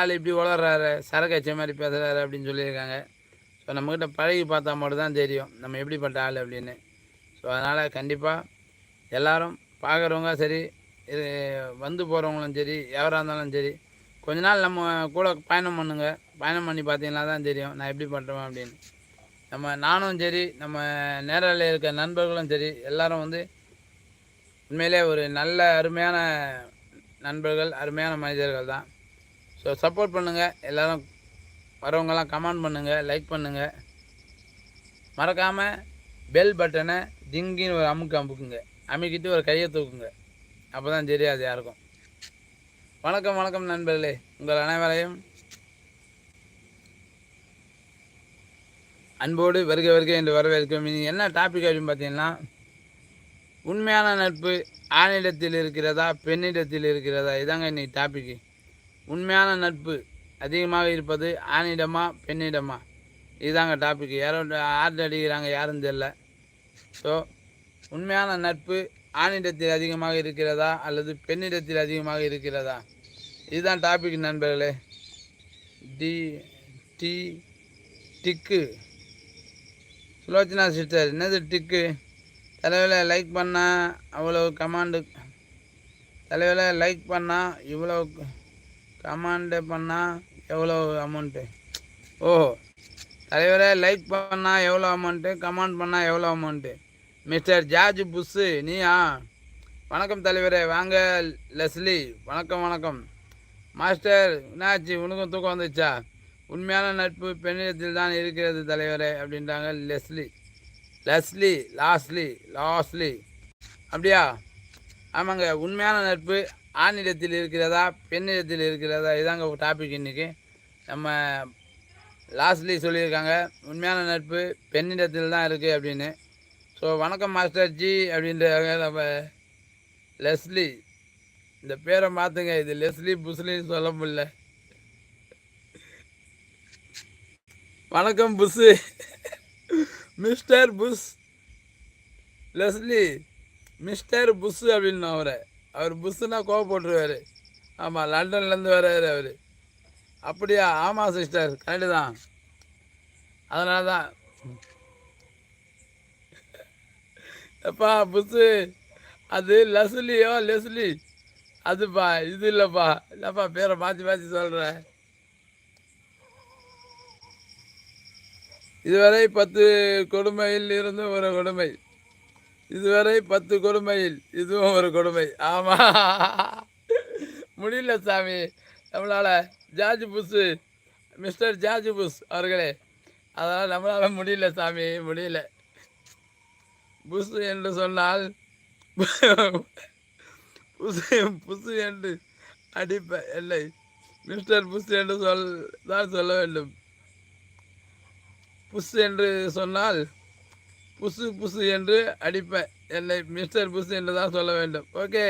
ஆள் இப்படி உளறாரு சரக்கு அச்ச மாதிரி பேசுகிறாரு அப்படின்னு சொல்லியிருக்காங்க. ஸோ நம்மக்கிட்ட பழகி பார்த்தா மட்டும் தான் தெரியும் நம்ம எப்படிப்பட்ட ஆள் அப்படின்னு. ஸோ அதனால் கண்டிப்பாக எல்லாரும் பார்க்குறவங்க சரி இது வந்து போகிறவங்களும் சரி எவராக இருந்தாலும் சரி கொஞ்ச நாள் நம்ம கூட பயணம் பண்ணுங்க. பயணம் பண்ணி பார்த்தீங்கன்னா தான் தெரியும் நான் எப்படி பண்ணுறேன் அப்படின்னு. நம்ம நானும் சரி நம்ம நேரில் இருக்க நண்பர்களும் சரி எல்லாரும் வந்து உண்மையிலே ஒரு நல்ல அருமையான நண்பர்கள் அருமையான மனிதர்கள் தான். ஸோ சப்போர்ட் பண்ணுங்கள் எல்லோரும் வரவங்கெல்லாம் கமெண்ட் பண்ணுங்கள் லைக் பண்ணுங்கள் மறக்காமல் பெல் பட்டனை திங்கின்னு ஒரு அமுக்கு அமுக்குங்க. அமுக்கிட்டு ஒரு கையை தூக்குங்க. அப்போ தான் தெரியாது யாருக்கும். வணக்கம் வணக்கம் நண்பர்களே. உங்கள் அனைவரையும் அன்போடு வருக வருக என்று வரவேற்கும். இனி என்ன டாபிக் அப்படின்னு பார்த்தீங்கன்னா உண்மையான நட்பு ஆணிடத்தில் இருக்கிறதா பெண்ணிடத்தில் இருக்கிறதா? இதாங்க இன்னைக்கு டாபிக்கு உண்மையான நட்பு அதிகமாக இருப்பது ஆணிடமா பெண்ணிடமா? இதுதாங்க டாபிக் யாரோ ஆர்டர் அடிக்கிறாங்க யாரும் தெரியல. ஸோ உண்மையான நட்பு ஆணிடத்தில் அதிகமாக இருக்கிறதா அல்லது பெண்ணிடத்தில் அதிகமாக இருக்கிறதா? இதுதான் டாபிக் நண்பர்களே. டி டி டிக்கு. சுலோச்சனா சிஸ்டர் என்னது டிக்கு? தலைவில் லைக் பண்ணால் அவ்வளோ கமாண்டு தலைவில் லைக் பண்ணால் இவ்வளோ கமாண்டு பண்ணால் எவ்வளோ அமௌண்ட்டு ஓஹோ தலைவரை லைக் பண்ணால் எவ்வளோ அமௌண்ட்டு கமெண்ட் பண்ணால் எவ்வளோ அமௌண்ட்டு மிஸ்டர் ஜார்ஜ் புஷ்ஷு நீயா? வணக்கம் தலைவரே வாங்க லெஸ்லி வணக்கம் வணக்கம். மாஸ்டர் என்னாச்சு? உனக்கும் தூக்கம் வந்துச்சா உண்மையான நட்பு பெண்ணிடத்தில் தான் இருக்கிறது தலைவரே அப்படின்றாங்க லெஸ்லி. லெஸ்லி லாஸ்லி லாஸ்லி அப்படியா? ஆமாங்க உண்மையான நட்பு ஆணிடத்தில் இருக்கிறதா பெண்ணிடத்தில் இருக்கிறதா இதாங்க டாபிக் இன்றைக்கி நம்ம லாஸ்ட்லி சொல்லியிருக்காங்க உண்மையான நட்பு பெண்ணிடத்தில் தான் இருக்குது அப்படின்னு. ஸோ வணக்கம் மாஸ்டர் ஜி நம்ம லெஸ்லி இந்த பேரை மாற்றுங்க இது லெஸ்லி புஸ்லின்னு சொல்ல முடியல. வணக்கம் Bush mister Bush Leslie mister Bush அப்படின்னு அவரை அவர் புஷ்ஷுன்னா கோவம் போட்டுருவார். ஆமாம் லண்டன்லேருந்து வர்றாரு அவர். அப்படியா? ஆமாம் சிஸ்டர் கரெக்டு தான். அதனால தான் எப்பா புஸ்ஸு அது லெஸ்லியோ லெஸ்லி? அதுப்பா இது இல்லைப்பா. இல்லைப்பா பேரை மாற்றி மாற்றி சொல்கிறேன் இதுவரை பத்து கொடுமையில் இருந்து ஒரு கொடுமை. இதுவரை பத்து கொடுமையில் இதுவும் ஒரு கொடுமை. ஆமாம் முடியல சாமி. நம்மளால் George Bush mister George Bush அவர்களே. அதனால் நம்மளால் முடியல சாமி முடியல. புஷ் என்று சொன்னால் புசு புசு என்று அடிப்ப இல்லை. மிஸ்டர் புஷ் என்று சொல் தான் சொல்ல வேண்டும். புஷ் என்று சொன்னால் புசு புசு என்று அடிப்பேன். என்னை மிஸ்டர் புசு என்று தான் சொல்ல வேண்டும். ஓகே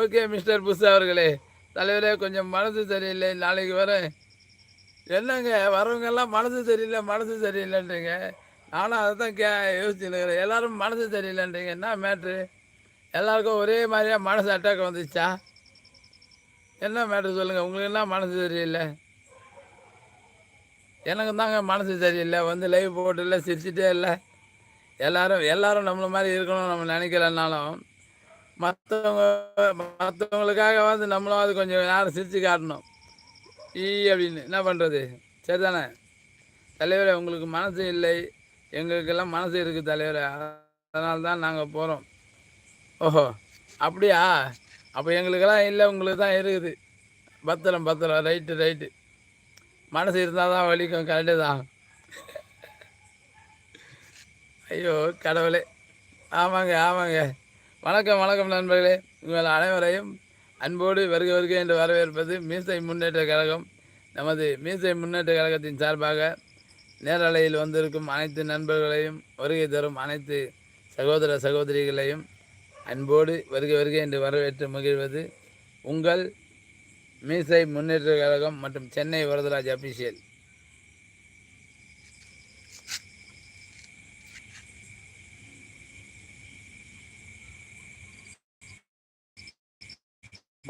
ஓகே மிஸ்டர் புசு அவர்களே. தலைவரே கொஞ்சம் மனசு சரியில்லை. நாளைக்கு வரேன் என்னங்க? வரவங்கெல்லாம் மனசு சரியில்லை மனசு சரியில்லைன்றீங்க. நானும் அதை தான் கே யோசிச்சுருக்கிறேன் எல்லோரும் மனசு சரியில்லைன்றீங்க. என்ன மேட்ரு எல்லாருக்கும் ஒரே மாதிரியாக மனசு அட்டாக் வந்துச்சா? என்ன மேட்ரு சொல்லுங்கள் உங்களுக்கு என்ன மனசு சரியில்லை? எனக்கு தாங்க மனசு சரியில்லை. வந்து லைவ் போட்டுல சிரிச்சிட்டே இல்லை. எல்லாரும் எல்லாரும் நம்மள மாதிரி இருக்கணும்னு நம்ம நினைக்கிறனாலும் மற்றவங்க மற்றவங்களுக்காக வந்து நம்மளும் அது கொஞ்சம் நேரம் சிரித்து காட்டணும். ஈ அப்படின்னு. என்ன பண்ணுறது சரிதானே? தலைவரே உங்களுக்கு மனசு இல்லை. எங்களுக்கெல்லாம் மனசு இருக்குது தலைவரே. அதனால தான் நாங்கள் போகிறோம் ஓஹோ அப்படியா? அப்போ எங்களுக்கெல்லாம் இல்லை உங்களுக்கு தான் இருக்குது. பத்திரம் பத்திரம். Right right. மனசு இருந்தால் தான் வலிக்கும் கரெக்டு தான். ஐயோ கடவுளே. ஆமாங்க ஆமாங்க. வணக்கம் வணக்கம் நண்பர்களே. உங்கள் அனைவரையும் அன்போடு வருக வருக என்று வரவேற்பது மீசை முன்னேற்ற கழகம். நமது மீசை முன்னேற்ற கழகத்தின் சார்பாக நேரலையில் வந்திருக்கும் அனைத்து நண்பர்களையும் வருகை தரும் அனைத்து சகோதர சகோதரிகளையும் அன்போடு வருக வருக என்று வரவேற்று மகிழ்வது உங்கள் மீசை முன்னேற்ற கழகம் மற்றும் சென்னை வரதராஜ் அபிஷியல்.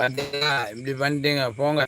பார்த்தீங்களா இப்படி பண்ணிட்டீங்க போங்க